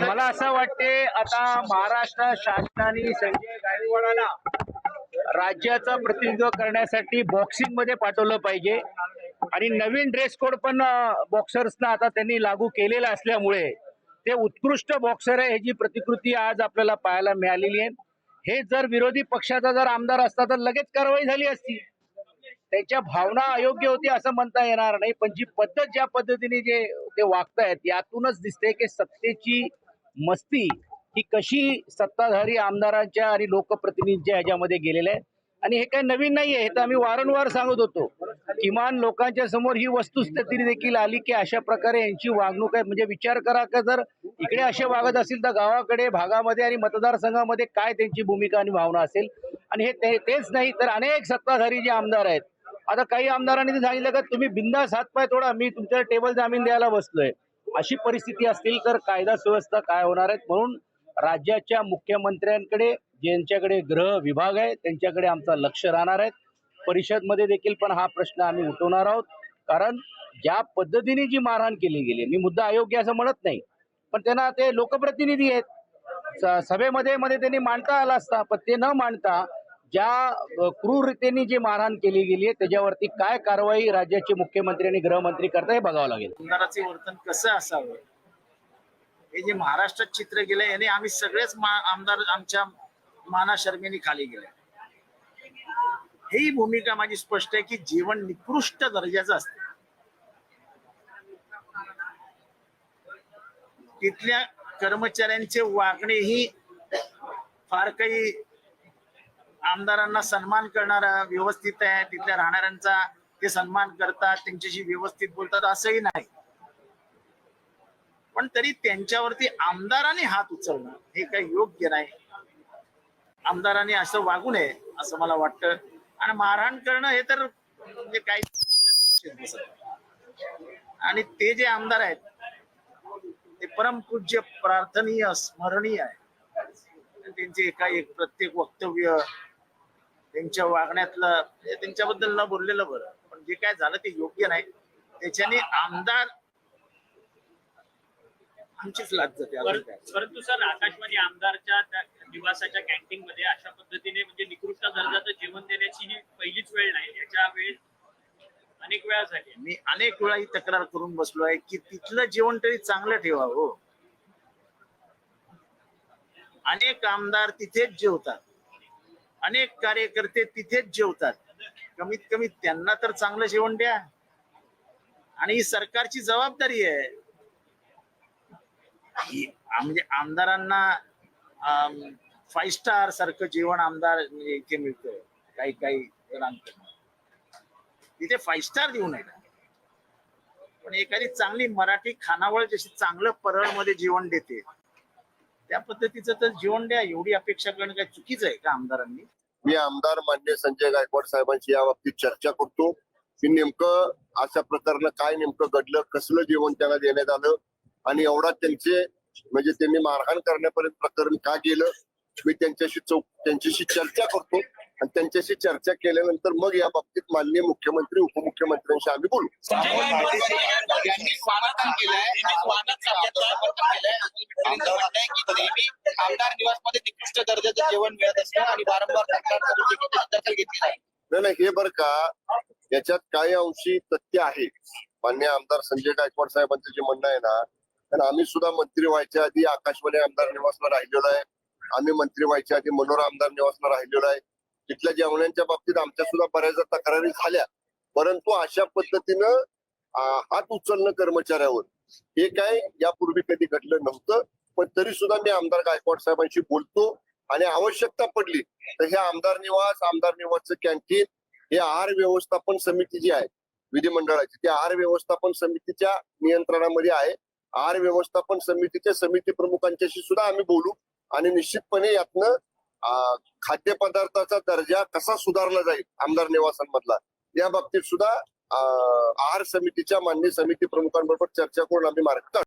मला असं वाटते आता महाराष्ट्र शासनाने संजय गायकवाडाला राज्याचं प्रतिनिधित्व करण्यासाठी बॉक्सिंगमध्ये पाठवलं पाहिजे. आणि नवीन ड्रेस कोड पण बॉक्सर्सना आता त्यांनी लागू केलेला असल्यामुळे ते उत्कृष्ट बॉक्सर आहे ह्याची प्रतिकृती आज आपल्याला पाहायला मिळालेली आहे. हे जर विरोधी पक्षाचा जर आमदार असता तर लगेच कारवाई झाली असती. त्यांच्या भावना अयोग्य होती असं म्हणता येणार नाही पण जी पद्धत ज्या पद्धतीने जे ते वागतायत यातूनच दिसते की सत्तेची मस्ती ही कशी सत्ताधारी आमदारांच्या आणि लोकप्रतिनिधींच्या ह्याच्यामध्ये गेलेल्या आहे आणि हे काही नवीन नाहीये हे तर आम्ही वारंवार सांगत होतो. किमान लोकांच्या समोर ही वस्तुस्थिती देखील आली की अशा प्रकारे यांची वागणूक आहे. म्हणजे विचार करा का जर इकडे असे वागत असतील तर गावाकडे भागामध्ये आणि मतदारसंघामध्ये काय त्यांची भूमिका आणि भावना असेल? आणि हे ते- तेच नाही तर अनेक सत्ताधारी जे आमदार आहेत. आता काही आमदारांनी सांगितलं का तुम्ही बिंदास हातपाय थोडा मी तुमच्या टेबल जामीन द्यायला बसलोय. अशी परिस्थिती असतील तर कायदा सुव्यवस्था काय होणार आहेत? म्हणून राज्याच्या मुख्यमंत्र्यांकडे ज्यांच्याकडे गृह विभाग आहे त्यांच्याकडे आमचं लक्ष राहणार आहे. परिषदमध्ये देखील पण हा प्रश्न आम्ही उठवणार आहोत. कारण ज्या पद्धतीने जी मारहाण केली गेली मी मुद्दा अयोग्य असं म्हणत नाही पण त्यांना ते लोकप्रतिनिधी आहेत. स- सभेमध्ये मध्ये त्यांनी मांडता आला असता पण ते न मांडता ज्या क्रूरतेने जी मारहाण केली गेली आहे त्याच्यावरती काय कारवाई राज्याचे मुख्यमंत्री आणि गृहमंत्री करता हे बघावं लागेल. आमदाराचे वर्तन कसं असावं? हे जे महाराष्ट्रात चित्र गेलंय याने आम्ही सगळेच मा- आमदार आमच्या माना शर्मेने खाली गेले. ही भूमिका माझी स्पष्ट आहे की जीवन निकृष्ट दर्जाचं असतं. तिथल्या कर्मचाऱ्यांचे वागणे ही फार काही आमदारांना सन्मान करणारा व्यवस्थित आहे तिथल्या राहणाऱ्यांचा ते सन्मान करतात त्यांच्याशी व्यवस्थित बोलतात असंही नाही. पण तरी त्यांच्यावरती आमदाराने हात उचलणं हे काही योग्य नाही. आमदारांनी असं वागू नये असं मला वाटतं. आणि मारहाण करणं हे तर म्हणजे काही आणि ते जे आमदार आहेत ते परमपूज्य प्रार्थनीय स्मरणीय आहे त्यांचे एका एक प्रत्येक वक्तव्य त्यांच्या वागण्यातलं हे त्यांच्याबद्दल न बोललेलं बरं. पण जे काय झालं ते योग्य नाही. त्याच्याने आमदार आमचीच लाच जाते परंतु सर आकाशवाणी आमदारच्या निवासाच्या कॅन्टीन मध्ये अशा पद्धतीने म्हणजे निकृष्ट दर्जाचं जेवण देण्याची ही पहिलीच वेळ नाही. याच्या वेळेस अनेक वेळा झाली मी अनेक वेळा ही तक्रार करून बसलो आहे की तिथलं जेवण तरी चांगलं ठेवावं हो. अनेक आमदार तिथेच जेवतात. अनेक कार्यकर्ते तिथेच जेवतात. कमीत कमी त्यांना तर चांगलं जेवण द्या. आणि ही सरकारची जबाबदारी आहे. म्हणजे आमदारांना फाईव्ह स्टार सारखं जेवण आमदार म्हणजे इथे मिळतं काही काही तिथे फाईव्ह स्टार देऊ नये पण एखादी चांगली मराठी खानावळ जशी चांगलं परळमध्ये जेवण देते त्या पद्धतीचं तर जेवण द्या एवढी अपेक्षा करणं काय चुकीचं आहे का आमदारांनी? मी आमदार मान्य संजय गायकवाड साहेबांशी या बाबतीत चर्चा करतो. की नेमकं अशा प्रकारनं काय नेमकं घडलं कसलं जेवण त्यांना देण्यात आलं आणि एवढा त्यांचे म्हणजे त्यांनी मारहाण करण्यापर्यंत प्रकरण का गेलं मी त्यांच्याशी चौक त्यांच्याशी चर्चा करतो. आणि त्यांच्याशी चर्चा केल्यानंतर मग या बाबतीत माननीय मुख्यमंत्री उपमुख्यमंत्र्यांशी आम्ही बोलू. आमदार निवासमध्ये निकृष्ट दर्जाचं जेवण मिळत असतं आणि वारंवार नाही नाही हे बर का याच्यात काही अंशी तथ्य आहे. मान्य आमदार संजय गायकवाड साहेबांचं जे म्हणणं आहे ना कारण आम्ही सुद्धा मंत्री व्हायच्या आधी आकाशवाणी आमदार निवासला राहिलेलो आहे. आम्ही मंत्री व्हायच्या आधी मनोरा आमदार निवासला राहिलेलो आहे. तिथल्या जेवणांच्या बाबतीत आमच्या सुद्धा बऱ्याचदा तक्रारी झाल्या. परंतु अशा पद्धतीनं हात उचलणं कर्मचाऱ्यावर हे काय यापूर्वी कधी घडलं नव्हतं. पण तरी सुद्धा मी आमदार गायकवाड साहेबांशी बोलतो आणि आवश्यकता पडली तर हे आमदार निवास आमदार निवासचं कॅन्टीन हे आहार व्यवस्थापन समिती जी आहे विधिमंडळाची ती आहार व्यवस्थापन समितीच्या नियंत्रणामध्ये आहे. आहार व्यवस्थापन समितीच्या समिती प्रमुखांच्याशी सुद्धा आम्ही बोलू आणि निश्चितपणे यातनं खाद्यपदार्थाचा दर्जा कसा सुधारला जाईल आमदार निवासांमधला? या बाबतीत सुद्धा आहार समितीच्या मान्य समिती प्रमुखांबरोबर चर्चा करून आम्ही मार्ग